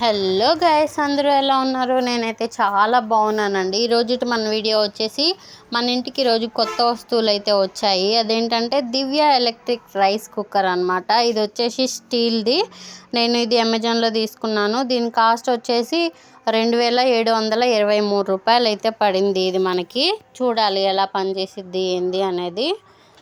Hello guys అందరూ ఎలా ఉన్నారు? నేనైతే చాలా బాగున్నానండి. ఈరోజు మన వీడియో వచ్చేసి మన ఇంటికి రోజు కొత్త వస్తువులు అయితే వచ్చాయి. అదేంటంటే దివ్య ఎలక్ట్రిక్ రైస్ కుక్కర్ అనమాట ఇది వచ్చేసి స్టీల్ది. నేను ఇది అమెజాన్లో తీసుకున్నాను. దీని కాస్ట్ వచ్చేసి రెండు వేల ఏడు వందల ఇరవై మూడు రూపాయలు అయితే పడింది ఇది మనకి. చూడాలి ఎలా పనిచేసిద్ది ఏంది అనేది.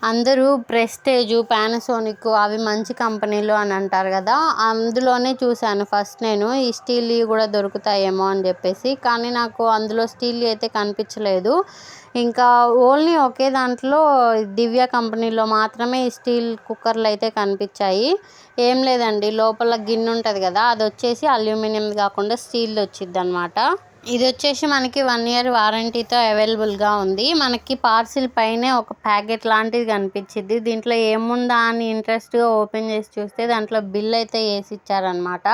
అందరూ ప్రెస్టేజ్ పానాసోనిక్ అవి మంచి కంపెనీలు అని అంటారు కదా. అందులోనే చూశాను. ఫస్ట్ నేను ఈ స్టీల్ కూడా దొరుకుతాయేమో అని చెప్పేసి. కానీ నాకు అందులో స్టీల్ అయితే కనిపించలేదు. ఇంకా ఓన్లీ ఒకే దాంట్లో దివ్య కంపెనీలో మాత్రమే ఈ స్టీల్ కుక్కర్లు అయితే కనిపించాయి. ఏం లేదండి. లోపల గిన్నె ఉంటుంది కదా. అది వచ్చేసి అల్యూమినియం కాకుండా స్టీల్ వచ్చింది అనమాట ఇది వచ్చేసి మనకి వన్ ఇయర్ వారంటీతో అవైలబుల్గా ఉంది. మనకి పార్సిల్ పైనే ఒక ప్యాకెట్ లాంటిది కనిపించింది. దీంట్లో ఏముందా అని ఇంట్రెస్ట్గా ఓపెన్ చేసి చూస్తే దాంట్లో బిల్ అయితే వేసి ఇచ్చారనమాట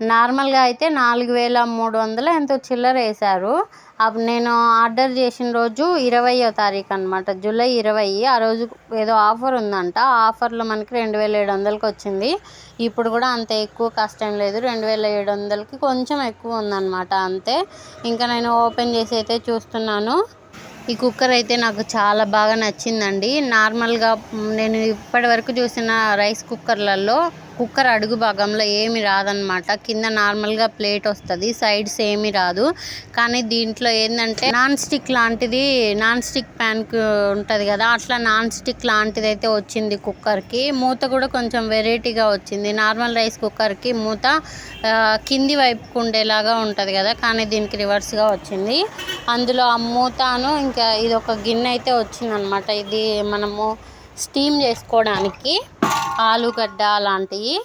నార్మల్గా అయితే నాలుగు వేల మూడు వందలు ఎంతో చిల్లర వేశారు. అప్పుడు నేను ఆర్డర్ చేసిన రోజు ఇరవయో తారీఖు అనమాట జూలై ఇరవై. ఆ రోజు ఏదో ఆఫర్ ఉందంట. ఆ ఆఫర్లో మనకి రెండు వేల ఏడు వందలకి వచ్చింది. ఇప్పుడు కూడా అంత ఎక్కువ కష్టం లేదు. రెండు వేల ఏడు వందలకి కొంచెం ఎక్కువ ఉందన్నమాట. అంతే. ఇంకా నేను ఓపెన్ చేసి అయితే చూస్తున్నాను. ఈ కుక్కర్ అయితే నాకు చాలా బాగా నచ్చిందండి. నార్మల్గా నేను ఇప్పటి వరకు చూసిన రైస్ కుక్కర్లలో కుక్కర్ అడుగు భాగంలో ఏమి రాదనమాట కింద నార్మల్గా ప్లేట్ వస్తుంది సైడ్స్ ఏమి రాదు. కానీ దీంట్లో ఏంటంటే నాన్ స్టిక్ లాంటిది నాన్ స్టిక్ ప్యాన్ ఉంటుంది కదా అట్లా నాన్ స్టిక్ లాంటిది అయితే వచ్చింది కుక్కర్కి. మూత కూడా కొంచెం వెరైటీగా వచ్చింది. నార్మల్ రైస్ కుక్కర్కి మూత కింది వైపుకు ఉండేలాగా ఉంటుంది కదా కానీ దీనికి రివర్స్గా వచ్చింది. అందులో ఆ మూతను ఇంకా ఇది ఒక గిన్నె అయితే వచ్చిందనమాట ఇది మనము స్టీమ్ చేసుకోవడానికి ఆలుగడ్డ లాంటివి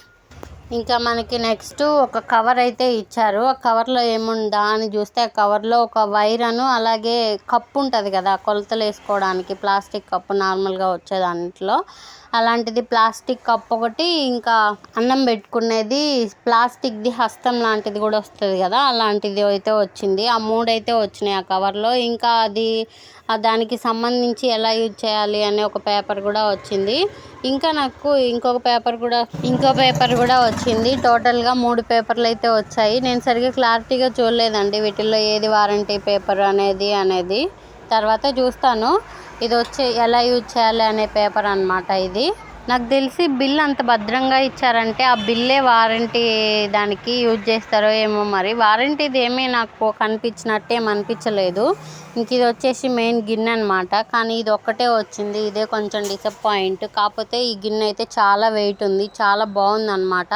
ఇంకా మనకి నెక్స్ట్ ఒక కవర్ అయితే ఇచ్చారు. ఆ కవర్లో ఏముందా అని చూస్తే ఆ కవర్లో ఒక వైర్ అను అలాగే కప్పు ఉంటుంది కదా కొలతలు వేసుకోవడానికి ప్లాస్టిక్ కప్పు నార్మల్గా వచ్చే దాంట్లో. అలాంటిది ప్లాస్టిక్ కప్ ఒకటి ఇంకా అన్నం పెట్టుకునేది ప్లాస్టిక్ది హస్తం లాంటిది కూడా వస్తుంది కదా అలాంటిది అయితే వచ్చింది. ఆ మూడైతే వచ్చినాయి ఆ కవర్లో. ఇంకా అది దానికి సంబంధించి ఎలా యూజ్ చేయాలి అనే ఒక పేపర్ కూడా వచ్చింది. ఇంకా నాకు ఇంకొక పేపర్ కూడా ఇంకో పేపర్ కూడా వచ్చింది. టోటల్గా మూడు పేపర్లు అయితే వచ్చాయి. నేను సరిగ్గా క్లారిటీగా చూడలేదండి వీటిల్లో ఏది వారంటీ పేపర్ అనేది అనేది. తర్వాత చూస్తాను. ఇది వచ్చి ఎలా యూజ్ చేయాలి అనే పేపర్ అనమాట ఇది. నాకు తెలిసి బిల్ అంత భద్రంగా ఇచ్చారంటే ఆ బిల్లే వారంటీ దానికి యూజ్ చేస్తారో ఏమో మరి. వారంటీది ఏమీ నాకు కనిపించినట్టు ఏం అనిపించలేదు. ఇంక ఇది వచ్చేసి మెయిన్ గిన్నె అనమాట కానీ ఇది ఒక్కటే వచ్చింది. ఇదే కొంచెం డిసప్పాయింట్ కాకపోతే ఈ గిన్నె అయితే చాలా వెయిట్ ఉంది. చాలా బాగుంది అనమాట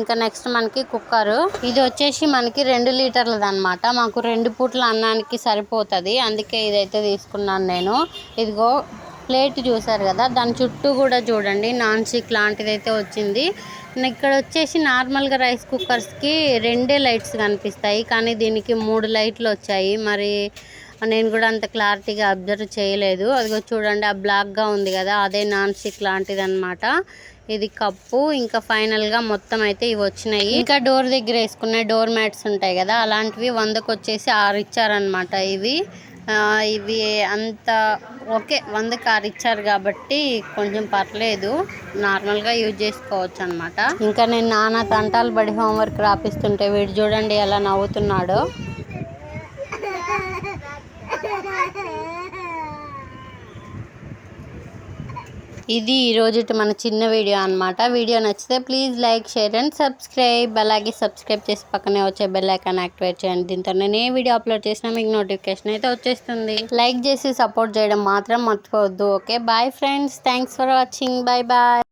ఇంకా నెక్స్ట్ మనకి కుక్కర్ ఇది వచ్చేసి మనకి రెండు లీటర్లది అనమాట మాకు రెండు పూట్ల అన్నానికి సరిపోతుంది. అందుకే ఇదైతే తీసుకున్నాను నేను. ఇదిగో ప్లేట్ చూసారు కదా దాని చుట్టూ కూడా చూడండి నాన్ స్టిక్ లాంటిది అయితే వచ్చింది. ఇక్కడ వచ్చేసి నార్మల్గా రైస్ కుక్కర్స్కి రెండే లైట్స్ కనిపిస్తాయి కానీ దీనికి మూడు లైట్లు వచ్చాయి. మరి నేను కూడా అంత క్లారిటీగా అబ్జర్వ్ చేయలేదు. అదిగో చూడండి ఆ బ్లాక్గా ఉంది కదా అదే నాన్ స్టిక్ లాంటిది అనమాట ఇది కప్పు ఇంకా ఫైనల్గా మొత్తం అయితే ఇవి వచ్చినాయి. ఇంకా డోర్ దగ్గర వేసుకునే డోర్ మ్యాట్స్ ఉంటాయి కదా అలాంటివి వందకు వచ్చేసి ఆరు ఇచ్చారనమాట ఇవి. ఇవి అంత ఓకే వంద కారు ఇచ్చారు కాబట్టి కొంచెం పర్లేదు. నార్మల్గా యూజ్ చేసుకోవచ్చు అనమాట ఇంకా నేను నాన్న తంటాలు బడి హోంవర్క్ రాపిస్తుంటే వీడు చూడండి ఎలా నవ్వుతున్నాడో. ఇది ఈరోజు మన చిన్న వీడియో అనమాట వీడియో నచ్చితే please like share and subscribe. అలాగే సబ్స్క్రైబ్ చేసి పక్కనే వచ్చే బెల్ ఐకాన్ యాక్టివేట్ చేయండి. దీంతో నేను ఏ వీడియో అప్లోడ్ చేసినా మీకు నోటిఫికేషన్ అయితే వచ్చేస్తుంది. లైక్ చేసి సపోర్ట్ చేయడం మాత్రం మర్చిపోవద్దు. Okay bye friends. Thanks for watching. Bye bye.